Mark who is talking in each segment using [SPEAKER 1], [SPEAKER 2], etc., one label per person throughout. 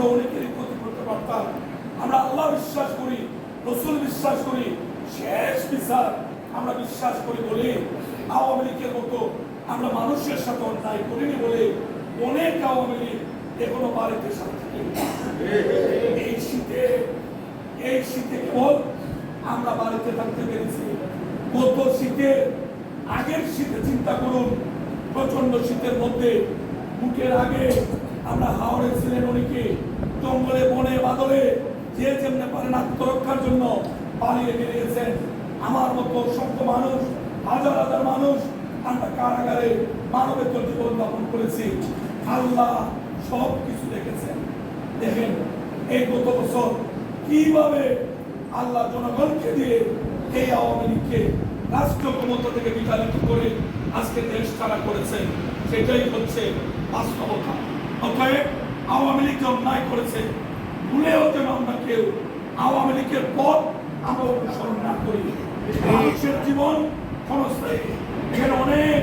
[SPEAKER 1] আমরা অনেকেরই ক্ষতি করতে পারতাম। আমরা আল্লাহ বিশ্বাস করি, রসুল বিশ্বাস করি, শেষ বিচার আমরা বিশ্বাস করি বলে আওয়ামী লীগের মতো আমরা মানুষের সাথে অন্যায় করিনি বলে অনেক আওয়ামী লীগ এখনও বাড়িতে সাথে এই শীতে এই শীতে কেবল আমরা বাড়িতে থাকতে পেরেছি। গত শীতে, আগের শীতে চিন্তা করুন প্রচণ্ড শীতের মধ্যে মুখের আগে আমরা হাওড়ে ছিলেন অনেকে জঙ্গলে, বনে, বাদলে যে যেমনে পারেন আত্মরক্ষার জন্য পালিয়ে বেরিয়েছেন। আমার মতো অসংখ্য মানুষ, হাজার হাজার মানুষ আমরা কারাগারে মানবের জীবন যাপন করেছি। আল্লাহ সব কিছু দেখেছেন। দেখেন, এই গত বছর কীভাবে আল্লাহ জনগণকে দিয়ে এই আওয়ামী লীগকে রাষ্ট্র ক্ষমতা থেকে বিতাড়িত করে আজকে দেশ ছাড়া করেছেন, সেটাই হচ্ছে বাস্তবতা। অতএব আওয়ামী লীগ অন্যায় করেছে। ভুলেও যেন আমরা কেউ আওয়ামী লীগের পথ আমরা অনুসরণ না করি। মানুষের জীবন ক্ষণস্থায়ী এখানে অনেক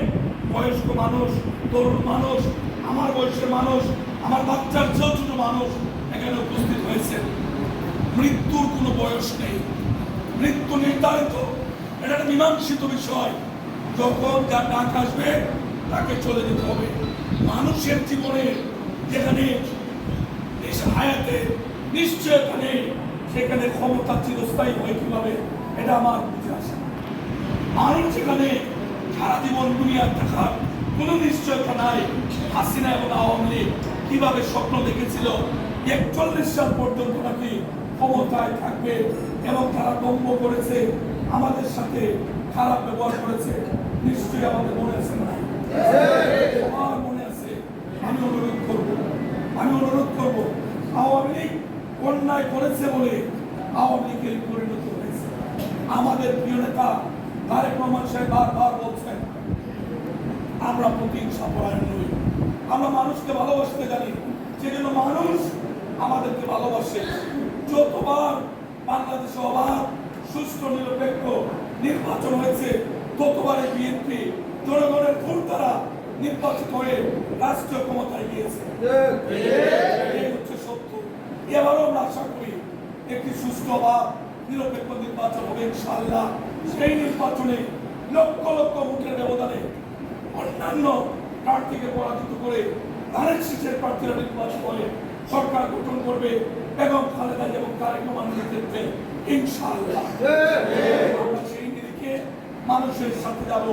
[SPEAKER 1] বয়স্ক মানুষ, তরুণ মানুষ, আমার বয়সের মানুষ, আমার বাচ্চার চেয়েও ছোট মানুষ এখানে উপস্থিত হয়েছে। মৃত্যুর কোনো বয়স নেই। মৃত্যু নির্ধারিত। এটা একটা মীমাংসিত বিষয়। যখন যার ডাক আসবে, তাকে চলে যেতে হবে। মানুষের জীবনে যেখানে হায়াতে নিশ্চয়তা নেই সেখানে ক্ষমতা চিরস্থায়ী হয় কীভাবে এটা আমার বুঝে আসে না। মানুষ যেখানে সারা জীবন দুনিয়ার থাকার কোনো নিশ্চয়তা নাই হাসিনা এবং আওয়ামী লীগ কীভাবে স্বপ্ন দেখেছিল একচল্লিশ সাল পর্যন্ত নাকি ক্ষমতায় থাকবে এবং তারা দম্ভ করেছে আমাদের সাথে খারাপ ব্যবহার করেছে নিশ্চয়ই আমাদের মনে আছে না আমার মনে আমি অনুরোধ করব, আমি অনুরোধ করব, আওয়ামী লীগ অন্যায় করেছে বলে আওয়ামী লীগের পরিণত হয়েছে। আমাদের প্রিয় নেতা তারেক রহমান সাহেব বারবার বলছেন, আমরা প্রতিহিংসা পরায়ণ নই। আমরা মানুষকে ভালোবাসতে জানি সেজন্য মানুষ আমাদেরকে ভালোবাসে। যতবার বাংলাদেশে অবাধ, সুষ্ঠু, নিরপেক্ষ নির্বাচন হয়েছে ততবারে বিএনপি জনগণের ভোট নির্বাচিত হয়ে রাষ্ট্রীয় ক্ষমতায় গিয়েছে। এই হচ্ছে সত্য। এবারও আমরা আশা করি একটি সুষ্ঠু বা নিরপেক্ষ নির্বাচন হবে ইনশাআল্লাহ। সেই নির্বাচনে লক্ষ লক্ষ ভোটের ব্যবধানে অন্যান্য প্রার্থীকে পরাজিত করে ধানের শীষের প্রার্থীরা নির্বাচন করে সরকার গঠন করবে এবং খালেদা এবং তারেক রহমানের ক্ষেত্রে ইনশাআল্লাহ। আমরা সেই নিরিখে মানুষের সাথে যাব।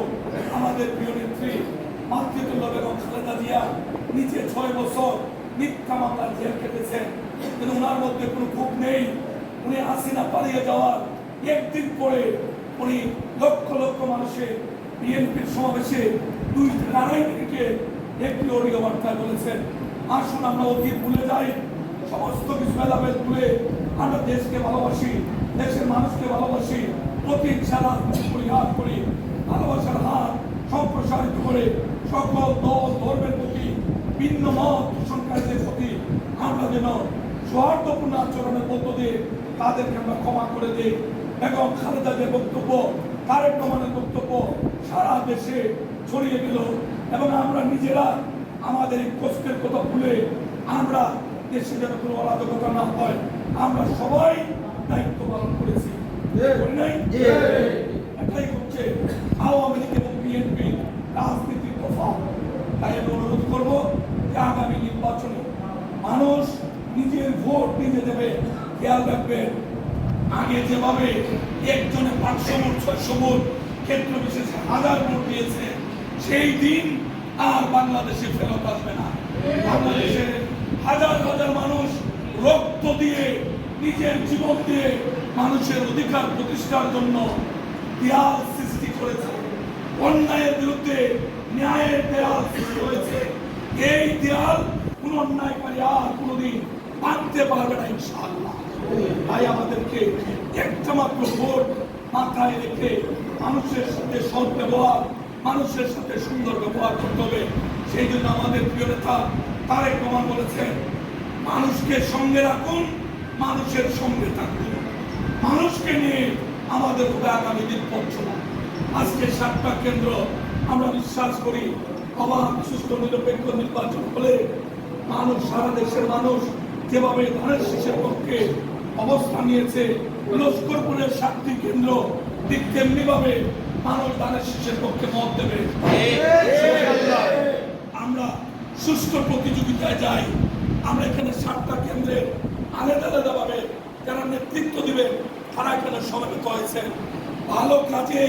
[SPEAKER 1] আমাদের প্রিয় নেত্রী মাতৃতুল্য বেগম খালেদা জিয়া নিচে ছয় বছর মিথ্যা মামলার জেল কেটেছেন কিন্তু ওনার মধ্যে কোনো ক্ষোভ নেই। উনি হাসিনা পালিয়ে যাওয়ার একদিন পরে উনি লক্ষ লক্ষ মানুষের বিএনপির সমাবেশে দুই আড়াই একটি অডিও বার্তায় বলেছেন। আসুন আমরা অতীত ভুলে যাই। সমস্ত কিছু মেলাবেল ভুলে আমরা দেশকে ভালোবাসি, দেশের মানুষকে ভালোবাসি। প্রতিহিংসা রাজনীতি পরিহার করি। ভালোবাসার হাত সম্প্রসারিত করে সকল দল ধর্মের প্রতি ভিন্ন মত পোষণকারীদের প্রতি আমরা যেন সৌহার্দ্যপূর্ণ আচরণের মধ্য দিয়ে তাদেরকে আমরা ক্ষমা করে দিই এবং খালেদা যে বক্তব্য তারেক রহমানের বক্তব্য সারা দেশে ছড়িয়ে গেল এবং আমরা নিজেরা আমাদের এই কষ্টের কথা ভুলে আমরা দেশে যেন কোনো অরাজকতা না হয়। আমরা সবাই দায়িত্ব পালন করেছি। করি এটাই হচ্ছে আওয়ামী লীগ এবং বিএনপি তাই আমি অনুরোধ করব যে আগামী নির্বাচনে মানুষ নিজের ভোট নিজে দেবে, খেয়াল রাখবেন, আগে যেভাবে একজনে পাঁচশো ভোট, ছয়শো ভোট, ক্ষেত্র বিশেষে হাজার ভোট দিয়েছে, সেই দিন আর বাংলাদেশে ফেরত আসবে না। বাংলাদেশের হাজার হাজার মানুষ রক্ত দিয়ে, নিজের জীবন দিয়ে মানুষের অধিকার প্রতিষ্ঠার জন্য দেয়াল সৃষ্টি করেছে। অন্যায়ের বিরুদ্ধে ন্যায়ের দেয়াল সৃষ্টি হয়েছে এই দেয়াল কোন অন্যায়কারী আর কোনোদিন মানতে পারবে না, ইনশাআল্লাহ। তাই আমাদেরকে একটা মাত্র ভোট মাথায় রেখে মানুষের সাথে সৎ ব্যবহার, মানুষের সাথে সুন্দর ব্যবহার করতে হবে। সেই জন্য আমাদের প্রিয় নেতা তারেক রহমান বলেছেন, মানুষকে সঙ্গে রাখুন, মানুষের সঙ্গে থাকুন। মানুষকে নিয়ে আমাদের হবে আগামী দিন পথ আজকে সাতটা কেন্দ্র আমরা বিশ্বাস করি অবাধ সুস্থ, নিরপেক্ষ নির্বাচন হলে মানুষ, সারা দেশের মানুষ যেভাবে ধানের শীষের পক্ষে অবস্থান নিয়েছে, লস্করপুরের সাতটি কেন্দ্র ঠিক তেমনি ভাবে মানুষ ধানের শীষের পক্ষে মত দেবে। আমরা সুষ্ঠু প্রতিযোগিতায় যাই, আমরা এখানে সাতটা কেন্দ্রে আলাদা আলাদা ভাবে যারা নেতৃত্ব দিবেন, তারা এখানে সমাবেত হয়েছেন। ভালো কাজে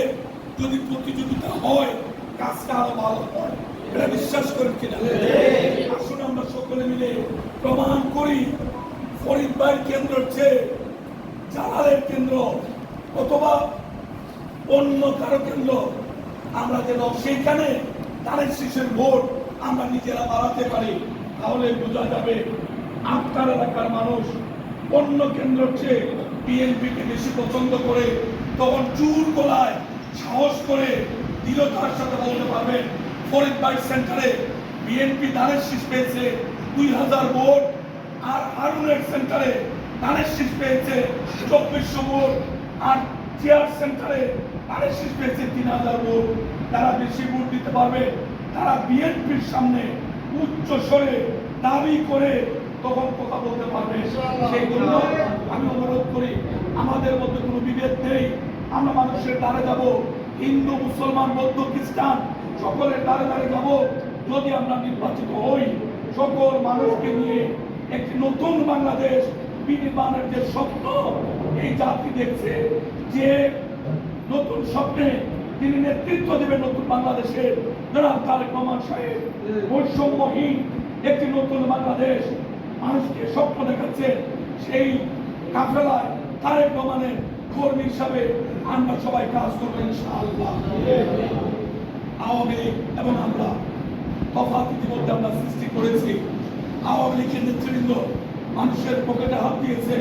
[SPEAKER 1] যদি প্রতিযোগিতা হয় কাজটা আরও ভালো হয়। এটা বিশ্বাস করেন কিনা? আসুন আমরা সকলে মিলে প্রমাণ করি ফরিদ ভাইয়ের কেন্দ্রের চেয়ে জালালের কেন্দ্র অথবা অন্য কারও কেন্দ্র। আমরা যেন সেইখানে তারের শিশুর ভোট আমরা নিজেরা বাড়াতে পারি তাহলে বোঝা যাবে আপনার এলাকার মানুষ অন্য কেন্দ্রের চেয়ে বিএনপিকে বেশি পছন্দ করে তখন চুর গোলায় সাহস করে দৃঢ়তার সাথে বলতে পারবেন ফরিদ বাইক সেন্টারে বিএনপি দানের শীষ পেয়েছে দুই হাজার ভোট, আর হারুনের সেন্টারে দানের শীষ পেয়েছে চব্বিশশো ভোট, আর চেয়ার সেন্টারে তাদের শীষ পেয়েছে তিন হাজার ভোট। তারা বেশি ভোট দিতে পারবে, তারা বিএনপির সামনে উচ্চ স্বরে দাবি করে তখন কথা বলতে পারবে। সেই জন্য আমি অনুরোধ করি, আমাদের মধ্যে কোনো বিভেদ নেই। আমরা মানুষের দ্বারে যাব। হিন্দু, মুসলমান, বৌদ্ধ, খ্রিস্টান, সকলের দ্বারে দ্বারে যাব যদি আমরা নির্বাচিত হই। সকল মানুষকে নিয়ে একটি নতুন বাংলাদেশ বিনির্মাণের যে স্বপ্ন, এই জাতি দেখছে যে নতুন স্বপ্নে তিনি নেতৃত্ব দেবেন নতুন বাংলাদেশের। জনাব তারেক রহমান সাহেব, বৈষম্যহীন একটি নতুন বাংলাদেশ মানুষকে স্বপ্ন দেখাচ্ছে। সেই কাফেলায় তারেক রহমানের কর্মী হিসাবে আমরা সবাই কাজ করব ইনশাআল্লাহ। আওয়ামী লীগ এবং আমরা তফাত ইতিমধ্যে আমরা সৃষ্টি করেছি। আওয়ামী লীগের নেতৃবৃন্দ মানুষের পকেটে হাত দিয়েছে।